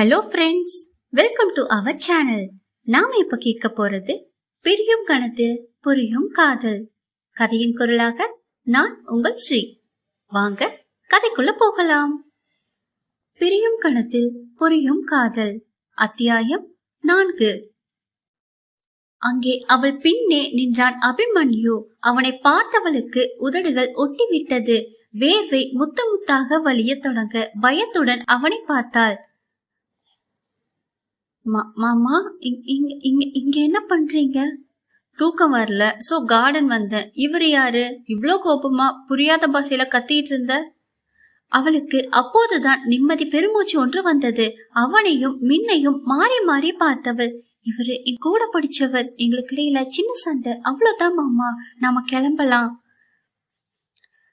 Hello friends welcome to our channel நாம இப்ப கேட்க போறது பிரியும் கணத்தில் புரியும் காதல். கதையின் குரலாக நான் உங்கள் ஸ்ரீ. வாங்க கதைக்குள்ள போகலாம். பிரியும் கணத்தில் புரியும் காதல். அத்தியாயம் நான்கு. அங்கே அவள் பின்னே நின்றான் அபிமன்யு. அவனை பார்த்தவளுக்கு உதடுகள் ஒட்டிவிட்டது. வேர்வை முத்த முத்தாக வலிய தொடங்க பயத்துடன் அவனை பார்த்தாள். மாமா இங்- இங்க இங்க இங்க என்ன பண்றீங்க? தூக்கம் வரல. சோ கார்டன் வந்தேன். இவர் யாரு? இவ்வளோ கோபமா புரியாத பாசையில கத்திட்டு இருந்த? அவளுக்கு அப்போதுதான் நிம்மதி பெருமூச்சு ஒன்று வந்தது. அவனையும் மின்னையும் மாறி மாறி பார்த்தவள். இவரு என் கூட படிச்சவர். எங்களுக்கு இடையில சின்ன சண்டை. அவ்வளவுதான் மாமா. நாம கிளம்பலாம்.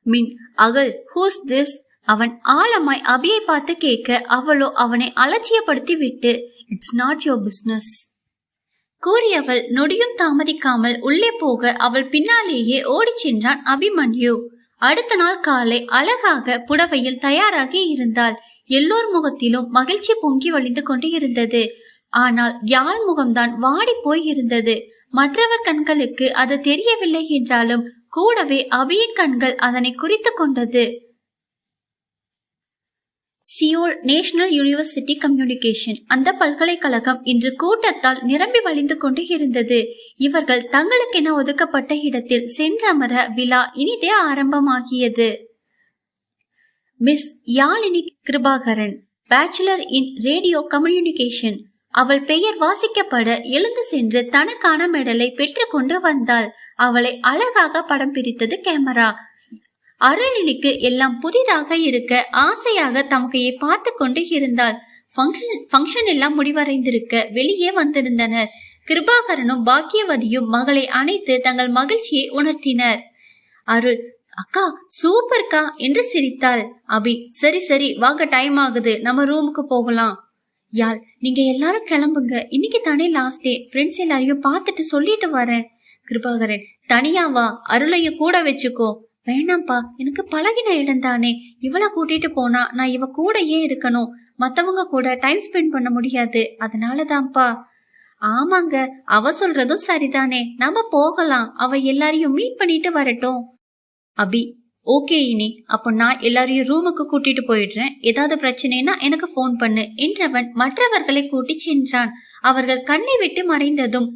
மின் அகல் ஹூஸ் திஸ் அவன் ஆழமாய் அபியை பார்த்து கேட்க அவளோ அவனை அலட்சியப்படுத்தி விட்டு இட்ஸ் நாட் யோர் பிஸ்னஸ் கூறியவள் நொடியும் தாமதிக்காமல் உள்ளே போக அவள் பின்னாலேயே ஓடிச் சென்றான் அபிமன்யு. அடுத்த நாள் காலை அழகாக புடவையில் தயாராகி இருந்தாள். எல்லோர் முகத்திலும் மகிழ்ச்சி பொங்கி வழிந்து கொண்டு இருந்தது. ஆனால் யாழ் முகம்தான் வாடி போய் இருந்தது. மற்றவர் கண்களுக்கு அது தெரியவில்லை என்றாலும் கூடவே அபியின் கண்கள் அதனை குறித்து கொண்டது. Seoul national university communication. அந்த பல்கலைக்கழகம் இன்று கூட்டத்தால் நிரம்பி வழிந்து கொண்டு இருந்தது. இவர்கள் தங்களுக்கென ஒதுக்கப்பட்ட இடத்தில் சென்றமர விழா இனிதே ஆரம்பமாகியது. Miss Yazhini Kirubakaran bachelor in radio communication அவள் பெயர் வாசிக்கப்பட எழுந்து சென்று தனக்கான மெடலை பெற்றுக்கொண்டு வந்தாள். அவளை அழகாக படம் பிடித்தது கேமரா. அருளினிக்கு எல்லாம் புதிதாக இருக்க ஆசையாக தமகையை பார்த்து கொண்டு இருந்தாள். ஃபங்க்ஷன் ஃபங்க்ஷன் எல்லாம் முடிவடைந்திருக்க வெளியே வந்திருந்தனர். கிருபாகரனும் பாக்கியவதியும் மகளை அணைத்து தங்கள் மகிழ்ச்சியை உணர்த்தினர். அருள் அக்கா சூப்பர்க்கா என்று சிரித்தாள். அபி சரி சரி வாங்க டைம் ஆகுது. நம்ம ரூமுக்கு போகலாம். யாழ் நீங்க எல்லாரும் கிளம்புங்க. இன்னைக்கு தானே லாஸ்ட் டே ஃப்ரெண்ட்ஸ் எல்லாரையும் பார்த்துட்டு சொல்லிட்டு வரேன். கிருபாகரன் தனியா வா. அருளையும் கூட வச்சுக்கோ. வேணாம்ப்பா எனக்கு பழகின இடம் தானே இவளை கூட்டிட்டு போனா நான் இவ கூடயே இருக்கணும். மத்தவங்க கூட டைம் ஸ்பெண்ட் பண்ண முடியாது. அதனாலதான்ப்பா. ஆமாங்க அவ சொல்றதும் சரிதானே. நம்ம போகலாம். அவ எல்லாரையும் மீட் பண்ணிட்டு வரட்டும். அபி ஓகே இனி. அப்போ நான் எல்லாரையும் ரூமுக்கு கூட்டிட்டு போயிடுறேன். ஏதாவது பிரச்சனைனா எனக்கு ஃபோன் பண்ணு என்றவன் மற்றவர்களை கூட்டி சென்றான். அவர்கள் கண்ணை விட்டு மறைந்ததும்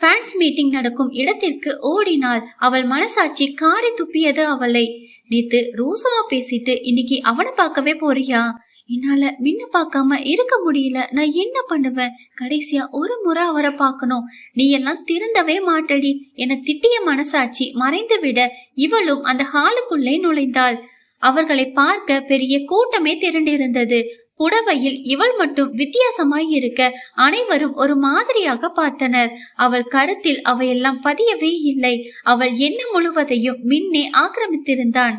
ஃபேன்ஸ் மீட்டிங் நடக்கும் இடத்திற்கு ஓடினாள் அவள் மனசாட்சி காரி துப்பியது அவளை. நேத்து ரோசமா பேசிட்டு இன்னைக்கு அவனை பார்க்கவே போறியா? என்னால மின்ன பார்க்காம இருக்க முடியல. நான் என்ன பண்ணுவேன்? கடைசியா ஒரு முறை அவரை பார்க்கணும். நீ எல்லாம் திருந்தவே மாட்டடி. என திட்டிய மனசாட்சி மறைந்து விட இவளும் அந்த ஹாலுக்குள்ளே நுழைந்தாள். அவர்களை பார்க்க பெரிய கூட்டமே திரண்டிருந்தது. புடவையில் இவள் மட்டும் வித்தியாசமாய் இருக்க அனைவரும் ஒரு மாதிரியாக பார்த்தனர். அவள் கருத்தில் அவையெல்லாம் பதியவே இல்லை. அவள் என்ன முழுவதையும் மின்னே ஆக்கிரமித்திருந்தான்.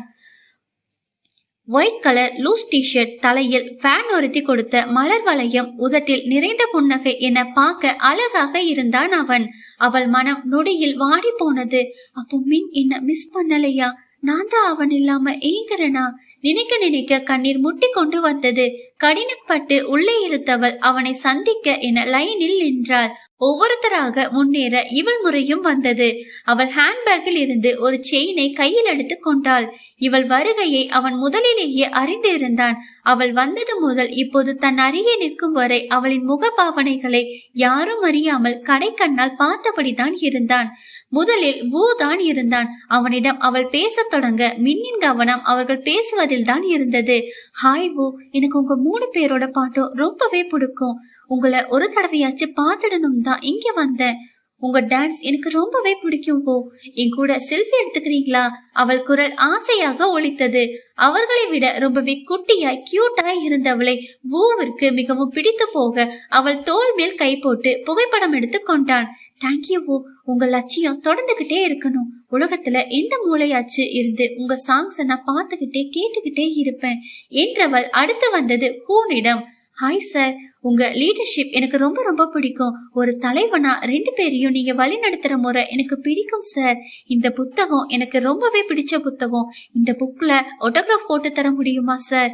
White colour loose T shirt தலையில் ஃபேன் ஒருத்தி கொடுத்த மலர் வளையம் உதட்டில் நிறைந்த புன்னகை என பார்க்க அழகாக இருந்தான் அவன். அவள் மனம் நொடியில் வாடி போனது அப்போ மின் என்ன மிஸ் பண்ணலையா? நான் தான் அவன் இல்லாம ஏங்குறனா? நினைக்க நினைக்க கண்ணீர் முட்டி கொண்டு வந்தது. கடினப்பட்டு உள்ளே இழுத்தவள் அவனை சந்திக்க என லைனில் நின்றாள். ஒவ்வொருத்தராக முன்னேற இவள் முறையும் வந்தது. அவள் ஹேண்ட்பேக்கில் இருந்து ஒரு செயினை கையில் எடுத்து கொண்டாள். இவள் வருகையை அவன் முதலிலேயே அறிந்திருந்தான் அவள் வந்தது முதல் இப்போது தன் அருகே நிற்கும் வரை அவளின் முகபாவனைகளை யாரும் அறியாமல் கடைக்கண்ணால் பார்த்தபடிதான் இருந்தான். முதலில் வு தான் இருந்தான். அவனிடம் அவள் பேசத் தொடங்க மின்னின் கவனம் அவர்கள் பேசுவதில் தான் இருந்தது. ஹாய் வு எனக்கு உங்க மூணு பேரோட பாட்டும் ரொம்பவே பிடிக்கும். உங்களை ஒரு தடவையாச்சும் பார்த்துடணும் தான் இங்க வந்தேன். உங்க டான்ஸ் எனக்கு ரொம்பவே பிடிக்கும் போ என் கூட செல்ஃபி எடுத்துக்கிறீங்களா? அவள் குரல் ஆசையாக ஒழித்தது அவர்களை விட ரொம்பவே குட்டியாய் கியூட்டாய் இருந்தவளை வூவிற்கு மிகவும் பிடித்து போக அவள் தோல் மேல் கை போட்டு புகைப்படம் எடுத்து கொண்டான். தேங்க்யூ உங்க லட்சியம் தொடர்ந்துகிட்டே இருக்கணும். உலகத்துல எந்த மூளையாச்சு இருந்து உங்க சாங்ஸை நான் பார்த்துக்கிட்டே கேட்டுக்கிட்டே இருப்பேன் என்றவள் அடுத்து வந்தது ஹூனிடம் ஹாய் சார் உங்க லீடர்ஷிப் எனக்கு ரொம்ப ரொம்ப பிடிக்கும். ஒரு தலைவனா ரெண்டு பேரையும் நீங்க வழி நடத்துற முறை எனக்கு பிடிக்கும் சார் இந்த புத்தகம் எனக்கு ரொம்பவே பிடிச்ச புத்தகம். இந்த புக்ல ஆட்டோகிராஃப் போட்டு தர முடியுமா sir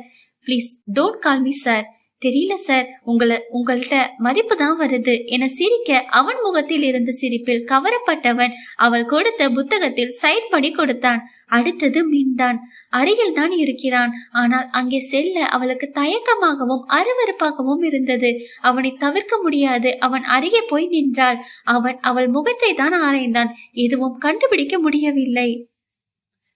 please don't call me sir தெரியல சார் உங்களை உங்கள்கிட்ட மதிப்பு தான் வருது. என சிரிக்க அவன் முகத்தில் இருந்த சிரிப்பில் கவரப்பட்டவன் அவள் கொடுத்த புத்தகத்தில் சைட் படி கொடுத்தான். அடுத்தது மீன்தான். அருகில் தான் இருக்கிறான். ஆனால் அங்கே செல்ல அவளுக்கு தயக்கமாகவும் அருவருப்பாகவும் இருந்தது. அவனை தவிர்க்க முடியாது. அவன் அருகே போய் நின்றாள். அவன் அவள் முகத்தை தான் ஆராய்ந்தான். எதுவும் கண்டுபிடிக்க முடியவில்லை.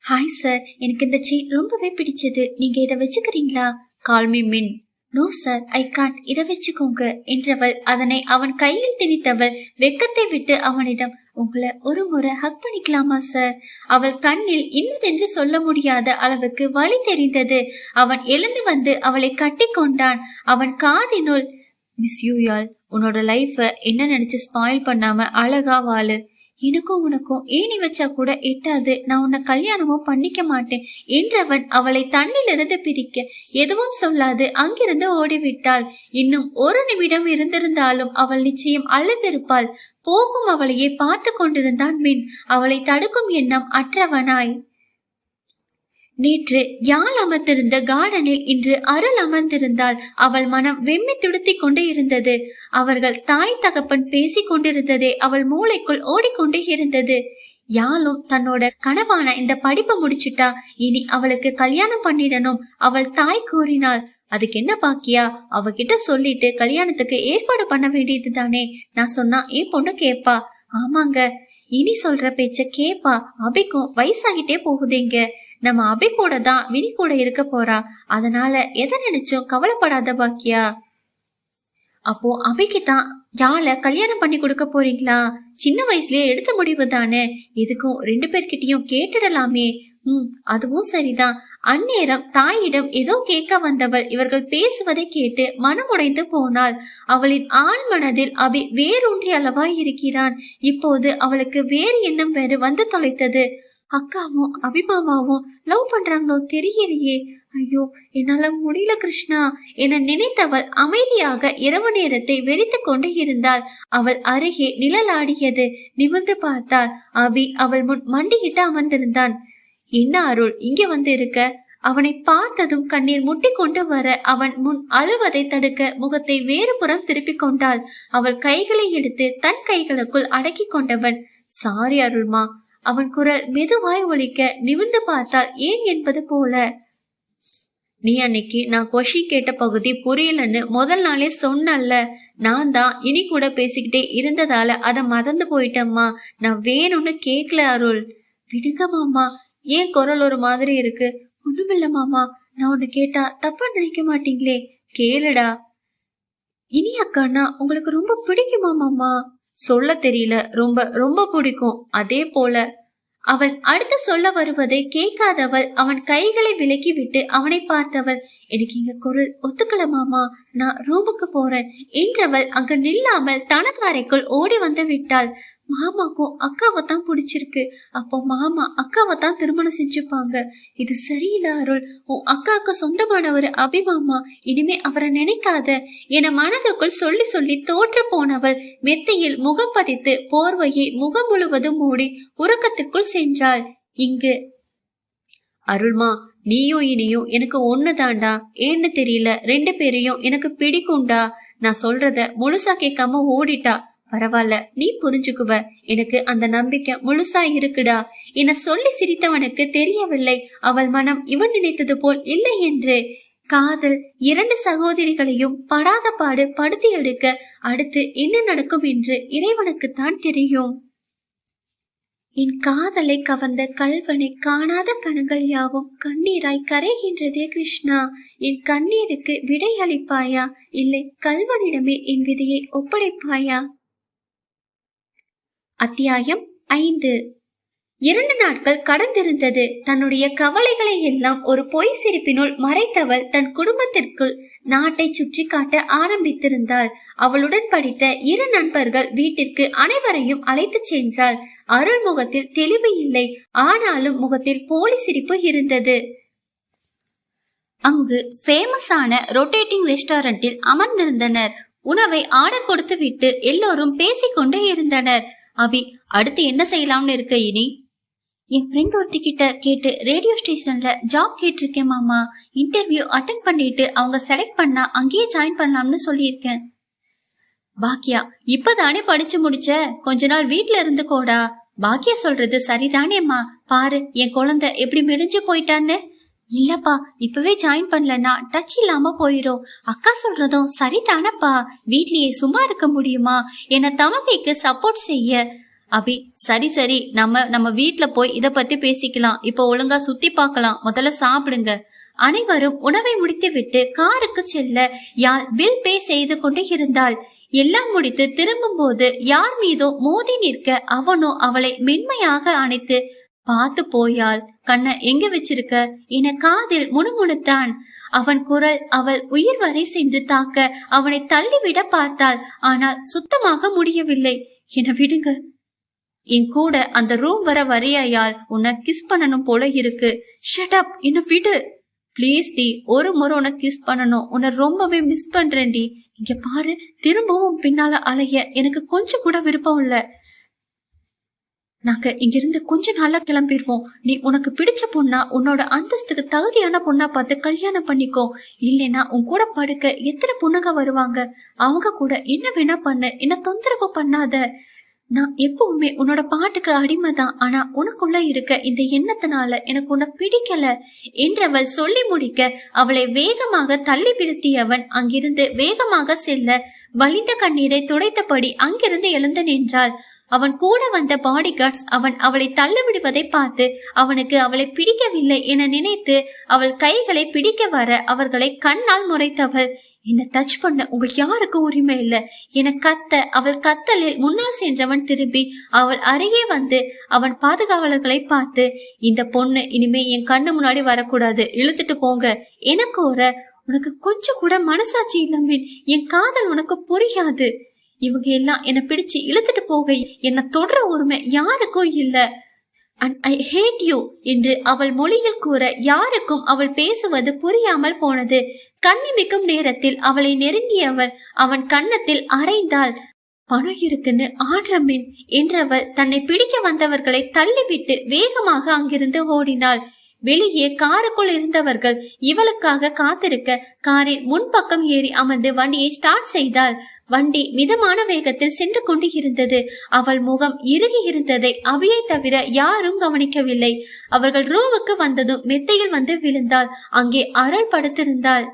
ஹாய் சார் எனக்கு இந்த செயின் ரொம்பவே பிடிச்சது. நீங்க இதை வச்சுக்கிறீங்களா? கால்மி மின் நோ சார் ஐ காண்ட் இதை வச்சுக்கோங்க என்றவள் அதனை அவன் கையில் திணித்தவள் வெக்கத்தை விட்டு அவனிடம் உங்களை ஒரு முறை ஹக் பண்ணிக்கலாமா சார் அவள் கண்ணில் இன்னதென்று சொல்ல முடியாத அளவுக்கு வழி தெரிந்தது. அவன் எழுந்து வந்து அவளை கட்டி கொண்டான். அவன் காதினுள் மிஸ் யூ யால் உன்னோட லைஃப என்ன நினைச்சு ஸ்பாயில் பண்ணாம அழகா வாழு. எனக்கும் உனக்கும் ஏணி வச்சா கூட எட்டாது. நான் உன்னை கல்யாணமும் பண்ணிக்க மாட்டேன் என்றவன் அவளை தண்ணிலிருந்து பிரிக்க எதுவும் சொல்லாது. அங்கிருந்து ஓடிவிட்டாள். இன்னும் ஒரு நிமிடம் இருந்திருந்தாலும் அவள் நிச்சயம் அழுந்திருப்பாள். போகும் அவளையே பார்த்து கொண்டிருந்தான் மின். அவளை தடுக்கும் எண்ணம் அற்றவனாய். நேற்று யாழ் அமர்ந்திருந்த கார்டனில் இன்று அருள் அமர்ந்திருந்தால் அவள் மனம் வெம்மி துடுத்திக் கொண்டே இருந்தது. அவர்கள் தாய் தகப்பன் பேசிக் கொண்டிருந்ததே அவள் மூளைக்குள் ஓடிக்கொண்டே இருந்தது. யாழும் தன்னோட கனவான இந்த படிப்பை முடிச்சிட்டா இனி அவளுக்கு கல்யாணம் பண்ணிடணும் அவள் தாய் கூறினாள். அதுக்கு என்ன பாக்கியா? அவகிட்ட சொல்லிட்டு கல்யாணத்துக்கு ஏற்பாடு பண்ண வேண்டியது தானே நான் சொன்னா என் பொண்ணு கேப்பா. ஆமாங்க. இனி சொல்ற பேச்ச கேப்பா. அபிக்கும் வயசாகிட்டே போகுதேங்க. நம்ம அபி கூட தான் வினி கூட இருக்க போறா. அதனால எதை நினைச்சும் கவலைப்படாத பாக்கியா? அப்போ அபிக்கு தான் யாழ கல்யாணம் பண்ணி கொடுக்க போறீங்களா? சின்ன வயசுலயே எடுத்த முடிவு தானே. எதுக்கும் ரெண்டு பேர்கிட்டயும் கேட்டுடலாமே. ம் அதுவும் சரிதான். அந்நேரம் தாயிடம் ஏதோ கேட்க வந்தவள் இவர்கள் பேசுவதை கேட்டு மனம் உடைந்து போனாள். அவளின் ஆண் மனதில் அபி வேரூன்றி அளவாய் இருக்கிறான். இப்போது அவளுக்கு வேறு எண்ணம் வேறு வந்து தொலைத்தது. அக்காவும் அபிமாமாவும் லவ் பண்றாங்களோ தெரியலையே. ஐயோ என்னால முடியல கிருஷ்ணா. என நினைத்தவள் அமைதியாக இரவு நேரத்தை வெறித்து கொண்டு இருந்தாள். அவள் அருகே நிழலாடியது நிமிர்ந்து பார்த்தாள். அபி அவள் முன் மண்டியிட்டு அமர்ந்திருந்தான். என்ன அருள் இங்க வந்து இருக்க? அவனை பார்த்ததும் கண்ணீர் முட்டி கொண்டு வர அவன் முன் அழுவதை தடுக்க முகத்தை வேறு புறம் திருப்பிக் கொண்டாள். அவள் கைகளை எடுத்து தன் கைகளுக்குள் அடக்கி கொண்டவன். சாரி அருள்மா அவன் குரல் மெதுவாய் ஒழிக்க நிமிர்ந்து பார்த்தால் ஏன் என்பது போல. நீ அன்னைக்கு நான் கொஷின் கேட்ட பகுதி புரியலன்னு முதல் நாளே சொன்னல்ல. நான் தான் இனி கூட பேசிக்கிட்டே இருந்ததால அதை மறந்து போயிட்டம்மா. நான் வேணும்னு கேட்கல அருள். விடுங்க மாமா. ஏன் குரல் ஒரு மாதிரி இருக்கு? ஒண்ணுமில்ல மாமா. நான் உன்னை கேட்டா தப்பா நினைக்க மாட்டீங்களே. கேளுடா. இனி அக்கானா உங்களுக்கு ரொம்ப பிடிக்குமா மாமா? சொல்ல தெரியல. ரொம்ப ரொம்ப பிடிக்கும். அதே போல அவள் அடுத்து சொல்ல வருவதை கேட்காதவள் அவன் கைகளை விலக்கி விட்டு அவனை பார்த்தவள் எனக்கு இங்க குரல் ஒத்துக்கல மாமா. நான் ரூமுக்கு போறேன். என்றவள் அங்கு நில்லாமல் தனது அறைக்குள் ஓடி வந்து விட்டாள். மாமாக்கும் அக்காவை தான் பிடிச்சிருக்கு. அப்போ மாமா அக்காவை தான் திருமணம் செஞ்சுப்பாங்க. இது சரியில்லை அருள். உன் அக்காவுக்கு சொந்தமானவர் அபிமாமா இனிமே அவரை நினைக்காத. என மனதுக்குள் சொல்லி சொல்லி தோற்று போனவள் மெத்தையில் முகம் பதித்து போர்வையை முகம் முழுவதும் மூடி உறக்கத்துக்குள் சென்றாள். இங்கு அருள்மா நீயும் இனியும் எனக்கு ஒண்ணுதான்டா ஏன்னு தெரியல. ரெண்டு பேரையும் எனக்கு பிடிக்கும்டா. நான் சொல்றத முழுசா கேட்காம ஓடிட்டா. பரவாயில்ல நீ புரிஞ்சுக்குவ. எனக்கு அந்த நம்பிக்கை முழுசா இருக்குடா. என சொல்லி சிரித்தவனுக்கு தெரியவில்லை. அவள் மனம் இவன் நினைத்தது போல் இல்லை என்று. காதல் இரண்டு சகோதரிகளையும் படாத பாடு படுத்தி எடுக்க அடுத்து என்ன நடக்கும் என்று இறைவனுக்குத்தான் தெரியும். என் காதலை கவர்ந்த கல்வனை காணாத கணங்கள் யாவும் கண்ணீராய் கரைகின்றதே கிருஷ்ணா. என் கண்ணீருக்கு விடை அளிப்பாயா? இல்லை கல்வனிடமே என் விதையை ஒப்படைப்பாயா? அத்தியாயம் ஐந்து. இரண்டு நாட்கள் கடந்திருந்தது. தன்னுடைய கவலைகளை எல்லாம் ஒரு பொய் சிரிப்பினுள் மறைத்தவள் தன் குடும்பத்திற்குள் நாட்டை சுற்றி காட்ட ஆரம்பித்திருந்தாள். அவளுடன் படித்த இரு நண்பர்கள் வீட்டிற்கு அனைவரையும் அழைத்துச் சென்றாள். அருள் முகத்தில் தெளிவு இல்லை. ஆனாலும் முகத்தில் போலி சிரிப்பு இருந்தது. அங்கு ஃபேமஸான ரொட்டேட்டிங் ரெஸ்டாரண்டில் அமர்ந்திருந்தனர். உணவை ஆர்டர் கொடுத்துவிட்டு எல்லோரும் பேசிக்கொண்டே இருந்தனர். அபி அடுத்து என்ன செய்யலாம்னு இருக்க இனி? என் ஃப்ரெண்ட் ஒருத்திக்கிட்ட கேட்டு ரேடியோ ஸ்டேஷன்ல ஜாப் கேட்டிருக்கேன் மாமா. இன்டர்வியூ அட்டன் பண்ணிட்டு அவங்க செலக்ட் பண்ணா அங்கேயே ஜாயின் பண்ணலாம்னு சொல்லியிருக்கேன். பாக்கியா இப்பதானே படிச்சு முடிச்ச? கொஞ்ச நாள் வீட்ல இருந்துக்கோடா. பாக்கியா சொல்றது சரிதானேம்மா. பாரு என் குழந்தை எப்படி மெலிஞ்சு போயிட்டான்னு. இல்லப்பா இப்பவே ஜாயின் பண்ணலன்னா டச் இல்லாம போயிரும். அக்கா சொல்றதும் சரிதானப்பா. வீட்லயே சும்மா இருக்க முடியுமா? என்ன தமக்கைக்கு சப்போர்ட் செய்ய. அபி சரி சரி. நம்ம நம்ம வீட்ல போய் இத பத்தி பேசிக்கலாம். இப்போ ஒழுங்கா சுத்தி பார்க்கலாம். முதல்ல சாப்பிடுங்க. அனைவரும் உணவை முடித்துவிட்டு காருக்கு செல்ல யாழ் பில் பே செய்து கொண்டு இருந்தாள் எல்லாம் முடித்து திரும்பும் போது யார் மீதோ மோதி நிற்க அவனோ அவளை மென்மையாக அணைத்து பார்த்து போயாள் கண்ண எங்க வச்சிருக்க? என காதில் முணுமுணுத்தான். அவன் குரல் அவள் உயிர் வரை சென்று தாக்க அவனை தள்ளிவிட பார்த்தாள். ஆனால் சுத்தமாக முடியவில்லை. என விடுங்க. என் கூட அந்த ரூம் வர வரையாயால் உன்னை கிஸ் பண்ணணும் போல இருக்கு. ஷட் அப் என்ன விடு. ப்ளீஸ் டி ஒரு முறை உன்னை கிஸ் பண்ணணும். உன்னை ரொம்பவே மிஸ் பண்றேன்டி இங்க பாரு திரும்பவும் பின்னால அலைய எனக்கு கொஞ்சம் கூட விருப்பம் இல்லை. நாங்க இங்கிருந்து கொஞ்ச நாளா கிளம்பிடுவோம் நீ உனக்கு பிடிச்ச பொண்ணா உன்னோட அந்தஸ்துக்கு தகுதியான பொண்ணா பார்த்து கல்யாணம் பண்ணிக்கோ. இல்லைன்னா உன் கூட படுக்க எத்தனை பொண்ணுங்க வருவாங்க? அவங்க கூட என்ன வேணா பண்ணு என்ன தொந்தரவு பண்ணாத. நான் எப்பவுமே உன்னோட பாட்டுக்கு அடிமை தான் ஆனா உனக்குள்ள இருக்க இந்த எண்ணத்தினால எனக்கு உன்னை பிடிக்கல. என்றவள் சொல்லி முடிக்க அவளை வேகமாக தள்ளி வீழ்த்தியவன் அங்கிருந்து வேகமாக செல்ல வலிந்த கண்ணீரை துடைத்தபடி அங்கிருந்து எழுந்து நின்றாள். அவன் கூட வந்த பாடி கார்ட்ஸ் அவன் அவளை தள்ளிவிடுவதை பார்த்து அவனுக்கு அவளை பிடிக்கவில்லை என நினைத்து அவள் கைகளை பிடிக்க வர அவர்களை கண்ணால் முறைத்தவள். என்ன டச் பண்ண உங்க யாருக்கு உரிமை இல்ல என கத்த அவள் கத்தலில் முன்னால் சென்றவன் திரும்பி அவள் அருகே வந்து அவன் பாதுகாவலர்களை பார்த்து இந்த பொண்ணு இனிமே என் கண்ணு முன்னாடி வரக்கூடாது இழுத்துட்டு போங்க என ஒரு உனக்கு கொஞ்சம் கூட மனசாட்சி இல்லாமல் என் காதல் உனக்கு புரியாது இவங்க எல்லாம் என்னை பிடிச்சு இழுத்துட்டு போக. என்னை தொடர உரிமை யாருக்கும் இல்ல. அண்ட் ஐ ஹேட் யூ என்று அவள் மொழியில் கூற யாருக்கும் அவள் பேசுவது புரியாமல் போனது. கண்ணிமிக்கும் நேரத்தில் அவளை நெருங்கியவள் அவன் கன்னத்தில் அரைந்தாள் பணம் இருக்குன்னு ஆடுறமின் என்றவள் தன்னை பிடிக்க வந்தவர்களை தள்ளிவிட்டு வேகமாக அங்கிருந்து ஓடினாள். வெளியே காருக்குள் இருந்தவர்கள் இவளுக்காக காத்திருக்க காரின் முன்பக்கம் ஏறி அமர்ந்து வண்டியை ஸ்டார்ட் செய்தாள். வண்டி மிதமான வேகத்தில் சென்று கொண்டு இருந்தது அவள் முகம் இறுகி இருந்ததை அவையை தவிர யாரும் கவனிக்கவில்லை. அவர்கள் ரூமுக்கு வந்ததும் மெத்தையில் வந்து விழுந்தாள். அங்கே அருள் படுத்திருந்தாள்.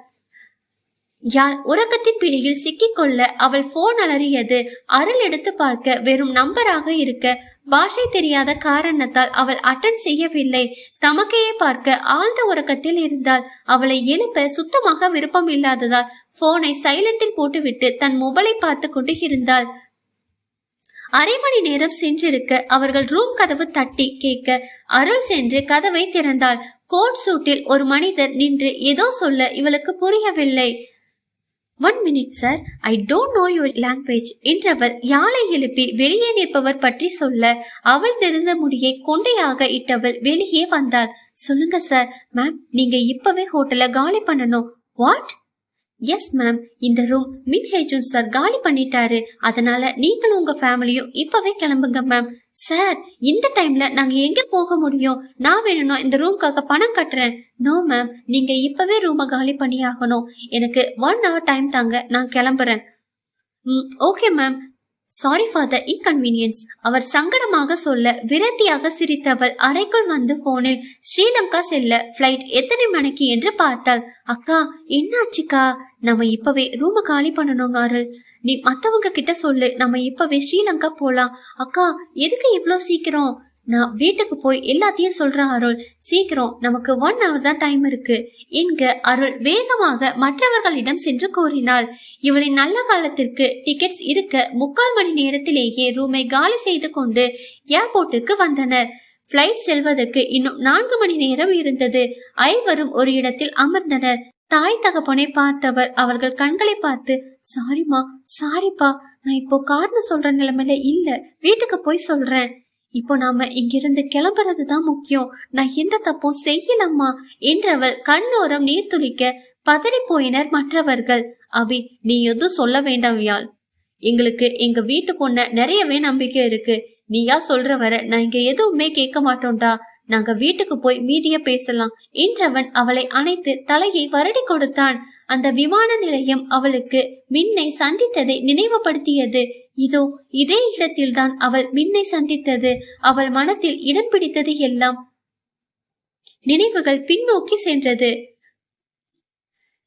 யாழ் உறக்கத்தின் பிடியில் சிக்கிக்கொள்ள அவள் போன் அலறியது. அருள் எடுத்து பார்க்க வெறும் நம்பராக இருக்க பாஷை தெரியாத காரணத்தால் அவள் அட்டன் செய்யவில்லை. தமக்கையை பார்க்க ஆழ்ந்த உறக்கத்தில் இருந்தால் அவளை எழுப்ப சுத்தமாக விருப்பம் இல்லாததால் போனை சைலண்டில் போட்டுவிட்டு தன் மொபைலை பார்த்து கொண்டு இருந்தாள். அரை மணி நேரம் சென்றிருக்க அவர்கள் ரூம் கதவு தட்டி கேட்க அருள் சென்று கதவை திறந்தாள். கோட் சூட்டில் ஒரு மனிதர் நின்று ஏதோ சொல்ல இவளுக்கு புரியவில்லை. One minute sir I don't know your language என்றவள் யாழை எழுப்பி வெளியே நிற்பவர் பற்றி சொல்ல அவள் தெரிந்த முடியை கொண்டையாக இட்டவள் வெளியே வந்தாள். சொல்லுங்க சார் மேம் நீங்க இப்பவே ஹோட்டல காலி பண்ணணும். வாட் எஸ் மேம் இந்த ரூம் மின் ஹேஜுன் சார் காலி பண்ணிட்டாரு. அதனால நீங்களும் உங்க ஃபேமிலியும் இப்பவே கிளம்புங்க மேம் சார் இந்த டைம்ல நாங்க எங்க போக முடியும்? நான் வேணும்னா இந்த ரூம்க்காக பணம் கட்டுறேன். நோ மேம் நீங்க இப்பவே ரூமை காலி பண்ணி ஆகணும் எனக்கு ஒன் ஹவர் டைம் தாங்க. நான் கிளம்புறேன். ம் okay ma'am sorry for the inconvenience அவர் சங்கடமாக சொல்ல விரத்தியாக சிரித்தவள் அறைக்குள் வந்து போனில் ஸ்ரீலங்கா செல்ல ஃப்ளைட் எத்தனை மணிக்கு என்று பார்த்தாள். அக்கா என்னாச்சுக்கா? நம்ம இப்பவே ரூமை காலி பண்ணணும்னாரு அருள் நீ மத்தவங்க கிட்ட சொல்லு நம்ம இப்பவே ஸ்ரீலங்கா போலாம். அக்கா எதுக்கு இவ்வளோ சீக்கிரம்? நான் வீட்டுக்கு போய் எல்லாத்தையும் சொல்றேன் அருள். சீக்கிரம் நமக்கு ஒன் ஹவர் தான் டைம் இருக்கு. என்க அருள் வேகமாக மற்றவர்களிடம் சென்று கூறினாள். இவளின் நல்ல காலத்திற்கு டிக்கெட்ஸ் இருக்க முக்கால் மணி நேரத்திலேயே ரூமை காலி செய்து கொண்டு ஏர்போர்ட்டுக்கு வந்தனர். பிளைட் செல்வதற்கு இன்னும் நான்கு மணி நேரம் இருந்தது. ஐவரும் ஒரு இடத்தில் அமர்ந்தனர். தாய் தகப்பனை பார்த்தவர் அவர்கள் கண்களை பார்த்து சாரிம்மா சாரிப்பா. நான் இப்போ காரணம் சொல்ற நிலைமையில இல்ல. வீட்டுக்கு போய் சொல்றேன். இப்போ நாம இங்கிருந்து கிளம்புறது தான் முக்கியம். நான் எந்த தப்பும் செய்யலம்மா என்றவள் கண்ணோரம் நீர் துளிக்க பதறி போயினர் மற்றவர்கள். அபி நீ எதுவும் சொல்ல வேண்டாம் யாழ். எங்களுக்கு எங்க வீட்டு பொண்ண நிறையவே நம்பிக்கை இருக்கு. நீயா சொல்ற வர நான் இங்க எதுவுமே கேட்க மாட்டோம்டா. நாங்க வீட்டுக்கு போய் மீதிய பேசலாம் என்றவன் அவளை அணைத்து தலையை வருடி கொடுத்தான். அந்த விமான நிலையம் அவளுக்கு மின்னை சந்தித்ததை நினைவுபடுத்தியது. இதோ இதே இடத்தில்தான் அவள் மின்னை சந்தித்தது. அவள் மனத்தில் இடம் பிடித்தது எல்லாம் நினைவுகள் பின்னோக்கி சென்றது.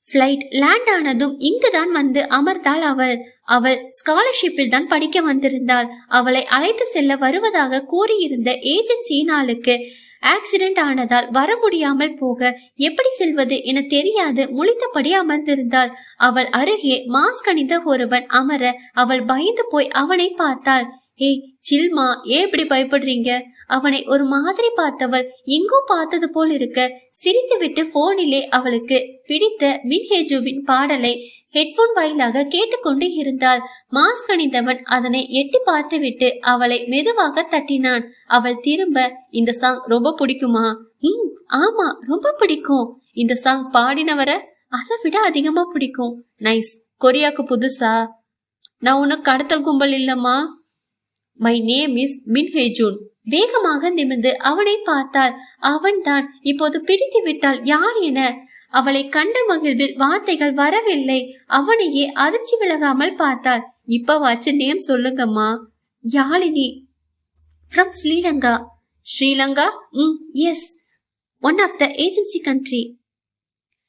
பிளைட் லேண்ட் ஆனதும் இங்குதான் வந்து அமர்ந்தாள் அவள். அவள் ஸ்காலர்ஷிப்பில் தான் படிக்க வந்திருந்தாள். அவளை அழைத்து செல்ல வருவதாக கூறியிருந்த ஏஜென்சியின் ஆளுக்கு ஆக்சிடென்ட் ஆனதால் வர முடியாமல் போக எப்படி செல்வது என தெரியாது முழித்தபடி அமர்ந்திருந்தாள். அவள் அருகே மாஸ்க் அணிந்த ஒருவன் அமர அவள் பயந்து போய் அவனை பார்த்தாள். ஏய் சில்மா ஏன் இப்படி பயப்படுறீங்க? அவனை ஒரு மாதிரி பார்த்தவள் எங்கோ பார்த்தது போல் இருக்க சிரித்துவிட்டு போனிலே அவளுக்கு பிடித்த மின்ஹேஜுவின் பாடலை ஹெட்போன் வாயிலாக கேட்டுக்கொண்டு இருந்தாள். மாஸ்க் அணிந்தவன் அதனை எட்டி பார்த்துவிட்டு அவளை மெதுவாக தட்டினான். அவள் திரும்ப இந்த சாங் ரொம்ப பிடிக்குமா? ம் ஆமா ரொம்ப பிடிக்கும். இந்த சாங் பாடினவரை அதை விட அதிகமா பிடிக்கும். நைஸ் கொரியாக்கு புதுசா? நான் உனக்கு கடத்தல் கும்பல் இல்லம்மா. மை நேம் இஸ் மின்ஹேஜூன் வேகமாக நிமிர்ந்து அவனை பார்த்தாள். அவன்தான் இப்போது பிடித்து விட்டால் யார் என. அவளை கண்ட மகிழ்வில் வார்த்தைகள் வரவில்லை. அவனையே அதிர்ச்சி விலகாமல் பார்த்தாள். இப்பவாச்சு நேம் சொல்லுங்கம்மா. Yazhini. From Sri Lanka. Sri Lanka? Hmm yes one of the agency country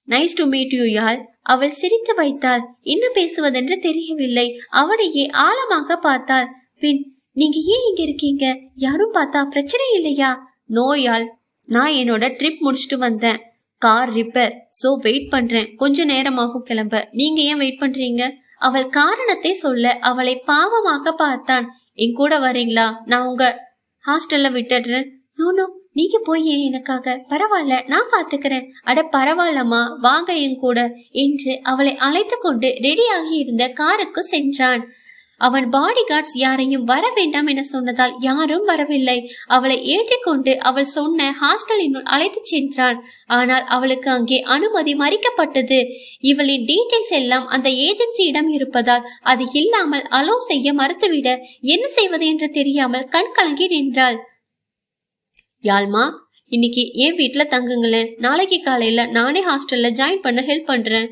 nice to meet you Yazh. அவள் சிரித்து வைத்தாள். என்ன பேசுவதென்று தெரியவில்லை. அவனையே ஆழமாக பார்த்தாள். பின் நீங்க ஏன் இங்க இருக்கீங்க? யாரும் பார்த்தா பிரச்சனை இல்லையா? நோயால் நான் என்னோட ட்ரிப் முடிச்சுட்டு வந்தேன். கார் ரிப்பேர் சோ வெயிட் பண்றேன். கொஞ்ச நேரமாகும் கிளம்ப. நீங்க ஏன் வெயிட் பண்றீங்க? அவள் காரணத்தை சொல்ல அவளை பாவமாக பார்த்தான். என் கூட வரீங்களா? நான் உங்க ஹாஸ்டல்ல விட்டுடுறேன். நோ நீங்க போய் ஏன் எனக்காக? பரவாயில்ல நான் பாத்துக்கிறேன். அட பரவாயில்லம்மா. வாங்க என் கூட. என்று அவளை அழைத்து கொண்டு ரெடியாகி இருந்த காருக்கு சென்றான். அவன் பாடி கார்ட்ஸ் யாரையும் வர வேண்டாம் என சொன்னதால் யாரும் வரவில்லை. அவளை ஏற்றிக்கொண்டு அவள் சொன்ன ஹாஸ்டலினுள் அழைத்து சென்றான் ஆனால் அவளுக்கு அங்கே அனுமதி மறிக்கப்பட்டது. இவளின் டீட்டெயில்ஸ் எல்லாம் அந்த ஏஜென்சியிடம் இருப்பதால் அது இல்லாமல் அலோ செய்ய மறுத்துவிட என்ன செய்வது என்று தெரியாமல் கண் கலங்கி நின்றாள். யாழ்மா இன்னைக்கு என் வீட்டுல தங்குங்களேன். நாளைக்கு காலையில நானே ஹாஸ்டல்ல ஜாயின் பண்ண ஹெல்ப் பண்றேன்.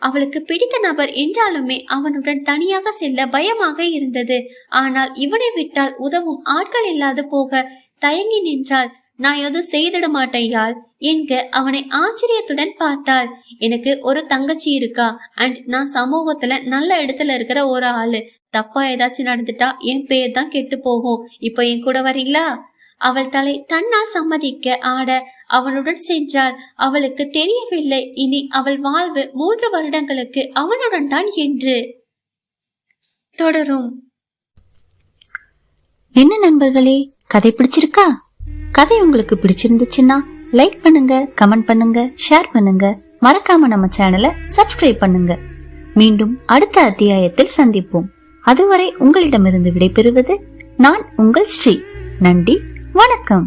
அவளுக்கு பிடித்த நபர் என்றாலுமே அவனுடன் தனியாக செல்ல பயமாக இருந்தது. ஆனால் இவனை விட்டால் உதவும் ஆட்கள் இல்லாது போக தயங்கி நின்றாள். நான் எதுவும் செய்திட மாட்டேன் என்க அவனை ஆச்சரியத்துடன் பார்த்தாள். எனக்கு ஒரு தங்கச்சி இருக்கா? அண்ட் நான் சமூகத்துல நல்ல இடத்துல இருக்கிற ஒரு ஆளு. தப்பா ஏதாச்சும் நடந்துட்டா என் பேர் தான் கெட்டு போகும். இப்போ என் கூட வரீங்களா? அவள் தலை தன்னால் சம்மதிக்க ஆட அவனுடன் சென்றாள். அவளுக்கு தெரியவில்லை. இனி அவள் வாழ்வு மூன்று வருடங்களுக்கு அவனுடன் தான் என்று. தொடரும். என்ன நண்பர்களே கதை பிடிச்சிருக்கா? கதை உங்களுக்கு பிடிச்சிருந்துச்சுன்னா லைக் பண்ணுங்க கமெண்ட் பண்ணுங்க ஷேர் பண்ணுங்க. மறக்காம நம்ம சேனலை சப்ஸ்கிரைப் பண்ணுங்க. மீண்டும் அடுத்த அத்தியாயத்தில் சந்திப்போம். அதுவரை உங்களிடமிருந்து விடைபெறுவது நான் உங்கள் ஸ்ரீ. நன்றி. வணக்கம்.